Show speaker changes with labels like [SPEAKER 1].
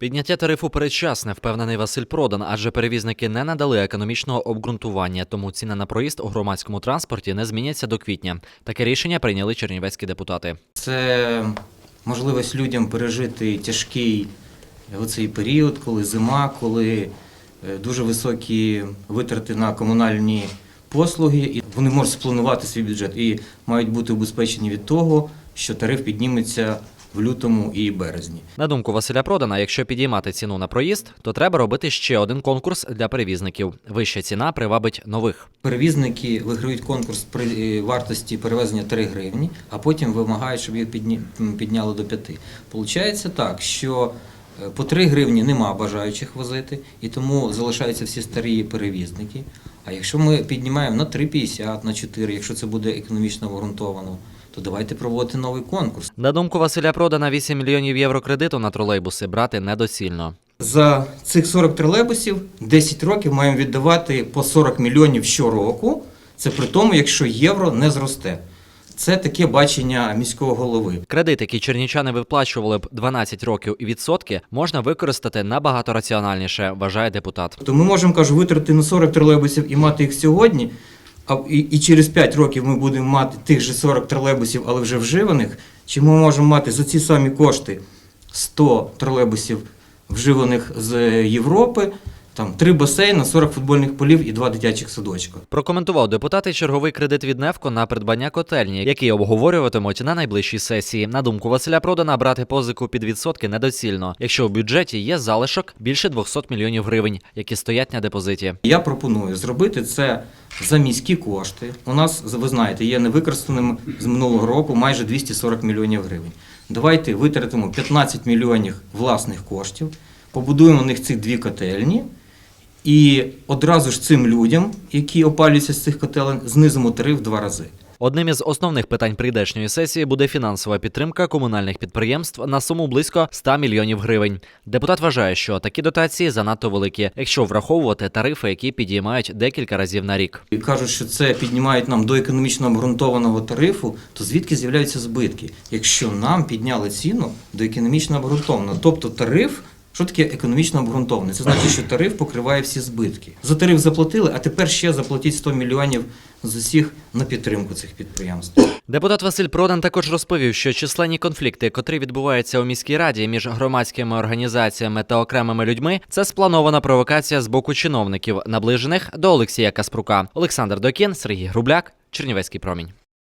[SPEAKER 1] Підняття тарифу передчасне, впевнений Василь Продан, адже перевізники не надали економічного обґрунтування, тому ціни на проїзд у громадському транспорті не зміняться до квітня. Таке рішення прийняли чернівецькі депутати.
[SPEAKER 2] Це можливість людям пережити тяжкий оцей період, коли зима, коли е, дуже високі витрати на комунальні послуги, і вони можуть спланувати свій бюджет і мають бути убезпечені від того, що тариф підніметься в лютому і березні.
[SPEAKER 1] На думку Василя Продана, якщо підіймати ціну на проїзд, то треба робити ще один конкурс для перевізників. Вища ціна привабить нових.
[SPEAKER 2] Перевізники виграють конкурс при е, вартості перевезення 3 гривні, а потім вимагають, щоб їх підняли до 5. Получається так, що е, по 3 гривні нема бажаючих возити, і тому залишаються всі старі перевізники. А якщо ми піднімаємо на 3,50, на 4, якщо це буде економічно обґрунтовано, то давайте проводити новий конкурс.
[SPEAKER 1] На думку Василя Продана, 8 мільйонів євро кредиту на тролейбуси брати недоцільно.
[SPEAKER 2] За цих 40 тролейбусів 10 років маємо віддавати по 40 мільйонів щороку. Це при тому, якщо євро не зросте. Це таке бачення міського голови.
[SPEAKER 1] Кредит, який чернічани виплачували б 12 років і відсотки, можна використати набагато раціональніше, вважає депутат.
[SPEAKER 2] Тобто ми можемо кажу, витратити на 40 тролейбусів і мати їх сьогодні, а і, і через 5 років ми будемо мати тих же 40 тролейбусів, але вже вживаних. Чи ми можемо мати за ці самі кошти 100 тролейбусів вживаних з Європи, там 3 басейни, 40 футбольних полів і 2 дитячих садочка.
[SPEAKER 1] Прокоментував депутати черговий кредит від Невко на придбання котельні, який обговорюватимуть на найближчій сесії. На думку Василя Продана, брати позику під відсотки недоцільно, якщо в бюджеті є залишок більше 200 мільйонів гривень, які стоять на депозиті.
[SPEAKER 2] Я пропоную зробити це за міські кошти. У нас, ви знаєте, є невикористаним з минулого року майже 240 мільйонів гривень. Давайте витратимо 15 мільйонів власних коштів, побудуємо на них цих дві котельні. І одразу ж цим людям, які опалюються з цих котелень, знизимо тариф в два рази.
[SPEAKER 1] Одним із основних питань прийдешньої сесії буде фінансова підтримка комунальних підприємств на суму близько 100 мільйонів гривень. Депутат вважає, що такі дотації занадто великі, якщо враховувати тарифи, які підіймають декілька разів на рік.
[SPEAKER 2] І кажуть, що це піднімають нам до економічно обґрунтованого тарифу, то звідки з'являються збитки? Якщо нам підняли ціну до економічно обґрунтованого, тобто тариф. Що таке економічно обґрунтований? Це значить, що тариф покриває всі збитки. За тариф заплатили, а тепер ще заплатіть 100 мільйонів з усіх на підтримку цих підприємств.
[SPEAKER 1] Депутат Василь Продан також розповів, що численні конфлікти, котрі відбуваються у міській раді між громадськими організаціями та окремими людьми, це спланована провокація з боку чиновників, наближених до Олексія Каспрука. Олександр Докін, Сергій Грубляк, Чернівецький промінь.